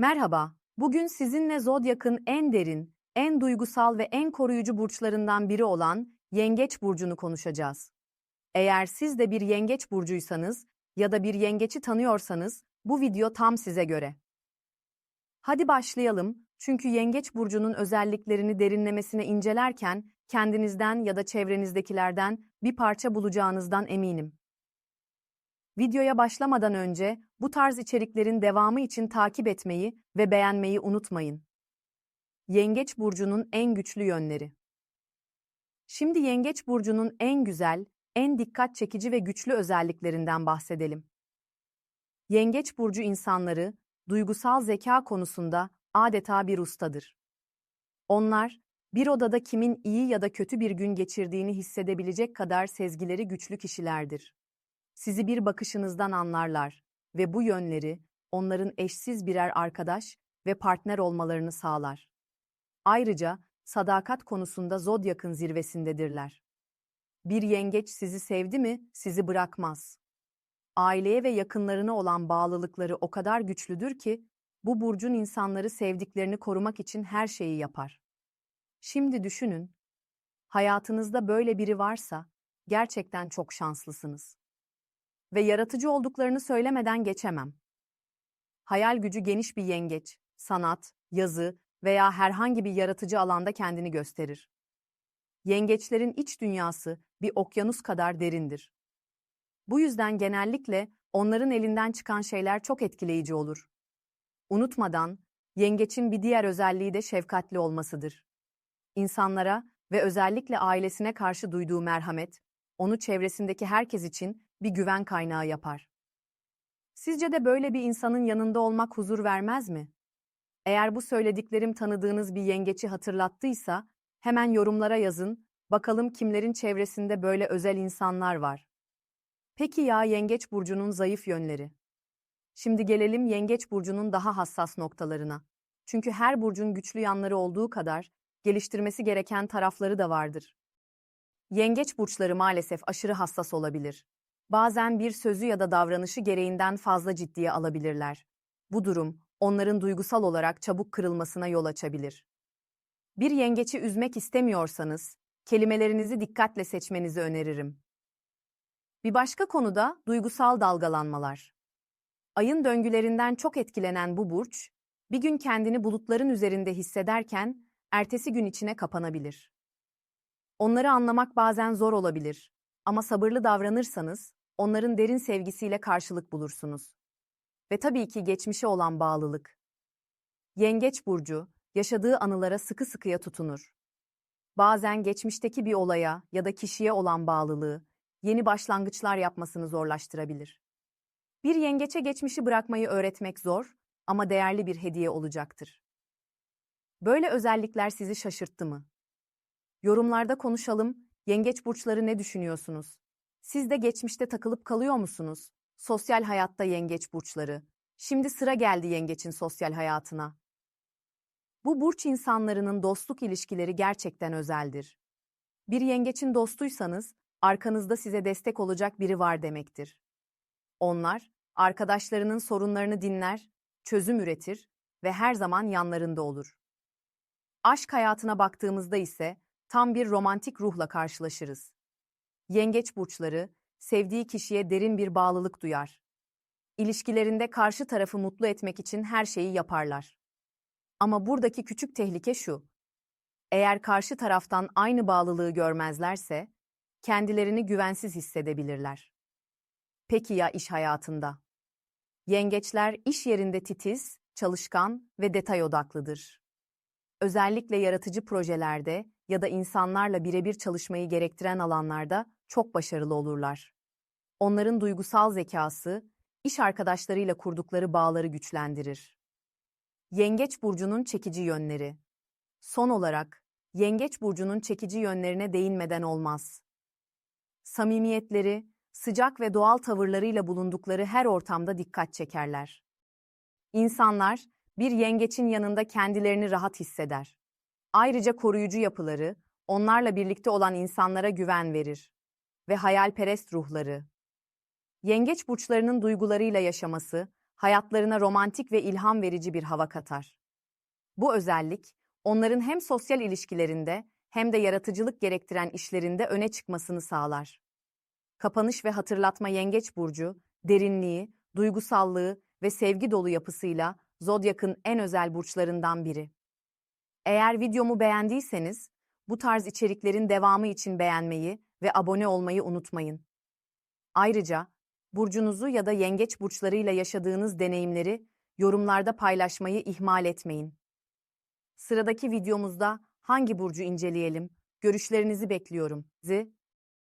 Merhaba, bugün sizinle Zodyak'ın en derin, en duygusal ve en koruyucu burçlarından biri olan Yengeç burcunu konuşacağız. Eğer siz de bir Yengeç burcuysanız ya da bir yengeçi tanıyorsanız bu video tam size göre. Hadi başlayalım çünkü Yengeç burcunun özelliklerini derinlemesine incelerken kendinizden ya da çevrenizdekilerden bir parça bulacağınızdan eminim. Videoya başlamadan önce bu tarz içeriklerin devamı için takip etmeyi ve beğenmeyi unutmayın. Yengeç burcunun en güçlü yönleri. Şimdi Yengeç burcunun en güzel, en dikkat çekici ve güçlü özelliklerinden bahsedelim. Yengeç burcu insanları duygusal zeka konusunda adeta bir ustadır. Onlar bir odada kimin iyi ya da kötü bir gün geçirdiğini hissedebilecek kadar sezgileri güçlü kişilerdir. Sizi bir bakışınızdan anlarlar ve bu yönleri onların eşsiz birer arkadaş ve partner olmalarını sağlar. Ayrıca sadakat konusunda Zodyak'ın zirvesindedirler. Bir yengeç sizi sevdi mi, sizi bırakmaz. Aileye ve yakınlarına olan bağlılıkları o kadar güçlüdür ki, bu burcun insanları sevdiklerini korumak için her şeyi yapar. Şimdi düşünün, hayatınızda böyle biri varsa, gerçekten çok şanslısınız. Ve yaratıcı olduklarını söylemeden geçemem. Hayal gücü geniş bir yengeç, sanat, yazı veya herhangi bir yaratıcı alanda kendini gösterir. Yengeçlerin iç dünyası bir okyanus kadar derindir. Bu yüzden genellikle onların elinden çıkan şeyler çok etkileyici olur. Unutmadan, yengeçin bir diğer özelliği de şefkatli olmasıdır. İnsanlara ve özellikle ailesine karşı duyduğu merhamet, onu çevresindeki herkes için bir güven kaynağı yapar. Sizce de böyle bir insanın yanında olmak huzur vermez mi? Eğer bu söylediklerim tanıdığınız bir yengeçi hatırlattıysa, hemen yorumlara yazın, bakalım kimlerin çevresinde böyle özel insanlar var. Peki ya Yengeç burcunun zayıf yönleri? Şimdi gelelim Yengeç burcunun daha hassas noktalarına. Çünkü her burcun güçlü yanları olduğu kadar geliştirmesi gereken tarafları da vardır. Yengeç burçları maalesef aşırı hassas olabilir. Bazen bir sözü ya da davranışı gereğinden fazla ciddiye alabilirler. Bu durum onların duygusal olarak çabuk kırılmasına yol açabilir. Bir yengeçi üzmek istemiyorsanız kelimelerinizi dikkatle seçmenizi öneririm. Bir başka konuda duygusal dalgalanmalar. Ayın döngülerinden çok etkilenen bu burç, bir gün kendini bulutların üzerinde hissederken ertesi gün içine kapanabilir. Onları anlamak bazen zor olabilir ama sabırlı davranırsanız onların derin sevgisiyle karşılık bulursunuz. Ve tabii ki geçmişe olan bağlılık. Yengeç burcu yaşadığı anılara sıkı sıkıya tutunur. Bazen geçmişteki bir olaya ya da kişiye olan bağlılığı yeni başlangıçlar yapmasını zorlaştırabilir. Bir yengeçe geçmişi bırakmayı öğretmek zor ama değerli bir hediye olacaktır. Böyle özellikler sizi şaşırttı mı? Yorumlarda konuşalım. Yengeç burçları ne düşünüyorsunuz? Siz de geçmişte takılıp kalıyor musunuz? Sosyal hayatta yengeç burçları. Şimdi sıra geldi yengeçin sosyal hayatına. Bu burç insanlarının dostluk ilişkileri gerçekten özeldir. Bir yengeçin dostuysanız, arkanızda size destek olacak biri var demektir. Onlar, arkadaşlarının sorunlarını dinler, çözüm üretir ve her zaman yanlarında olur. Aşk hayatına baktığımızda ise tam bir romantik ruhla karşılaşırız. Yengeç burçları, sevdiği kişiye derin bir bağlılık duyar. İlişkilerinde karşı tarafı mutlu etmek için her şeyi yaparlar. Ama buradaki küçük tehlike şu. Eğer karşı taraftan aynı bağlılığı görmezlerse, kendilerini güvensiz hissedebilirler. Peki ya iş hayatında? Yengeçler iş yerinde titiz, çalışkan ve detay odaklıdır. Özellikle yaratıcı projelerde ya da insanlarla birebir çalışmayı gerektiren alanlarda çok başarılı olurlar. Onların duygusal zekası, iş arkadaşlarıyla kurdukları bağları güçlendirir. Yengeç burcunun çekici yönleri. Son olarak, Yengeç burcunun çekici yönlerine değinmeden olmaz. Samimiyetleri, sıcak ve doğal tavırlarıyla bulundukları her ortamda dikkat çekerler. İnsanlar, bir yengeçin yanında kendilerini rahat hisseder. Ayrıca koruyucu yapıları, onlarla birlikte olan insanlara güven verir. Ve hayalperest ruhları. Yengeç burçlarının duygularıyla yaşaması, hayatlarına romantik ve ilham verici bir hava katar. Bu özellik, onların hem sosyal ilişkilerinde hem de yaratıcılık gerektiren işlerinde öne çıkmasını sağlar. Kapanış ve hatırlatma Yengeç burcu, derinliği, duygusallığı ve sevgi dolu yapısıyla Zodyak'ın en özel burçlarından biri. Eğer videomu beğendiyseniz, bu tarz içeriklerin devamı için beğenmeyi ve abone olmayı unutmayın. Ayrıca, burcunuzu ya da yengeç burçlarıyla yaşadığınız deneyimleri yorumlarda paylaşmayı ihmal etmeyin. Sıradaki videomuzda hangi burcu inceleyelim? Görüşlerinizi bekliyorum. Z